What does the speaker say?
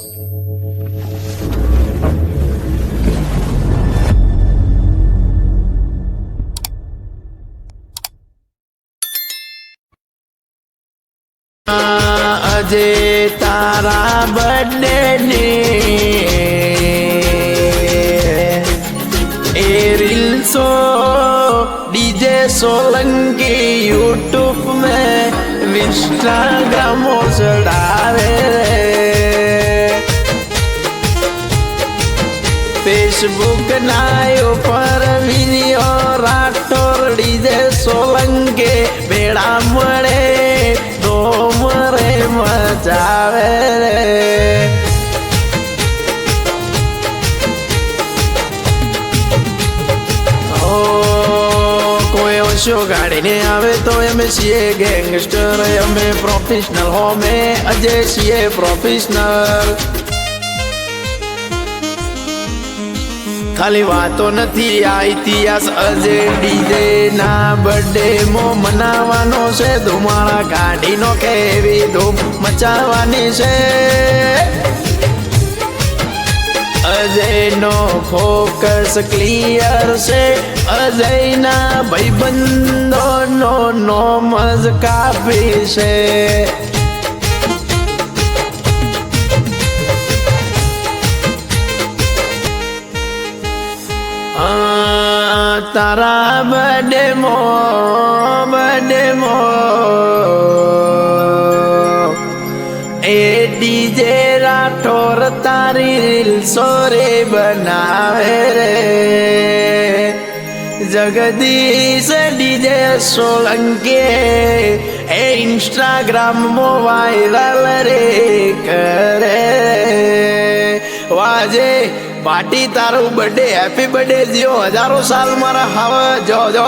આજે તારા બર્થડે એ reel show DJ Solanki YouTube મેં ઇન્સ્ટાગ્રામો ચડાવે ફેસબુક ના ઉપર સોલંગે રાઠોર, ડીજે, સોલંકે ભેડા મળે ડોમરે મચાવે રે. શો ગાડીને આવે તો અમે છીએ ગેંગસ્ટર અમે પ્રોફેશનલ હોમે અજય છીએ પ્રોફેશનલ ખાલી વાતો નથી, આ ઇતિહાસ અજે ડીજે ના બર્થડે મો મનાવવાનો છે ધુમાળા કાઢીનો કેવી ધૂમ મચાવવાની છે. અજયનો ફોકસ ક્લિયર છે, અજયના ભાઈબંધોનો નોમ જ કાફી છે. તારા બડે મો બડે મો. એ ડીજે રાઠોર તારી રીલ્સો રે બનાવે રે. જગદીશ ડીજે સોલંકે એ ઇન્સ્ટાગ્રામ મો વાયરલ રે કરે. વાજે પાર્ટી તારું બર્થડે હેપી બર્થડે જીઓ. હજારો સાલ મારા હવે. જો જો.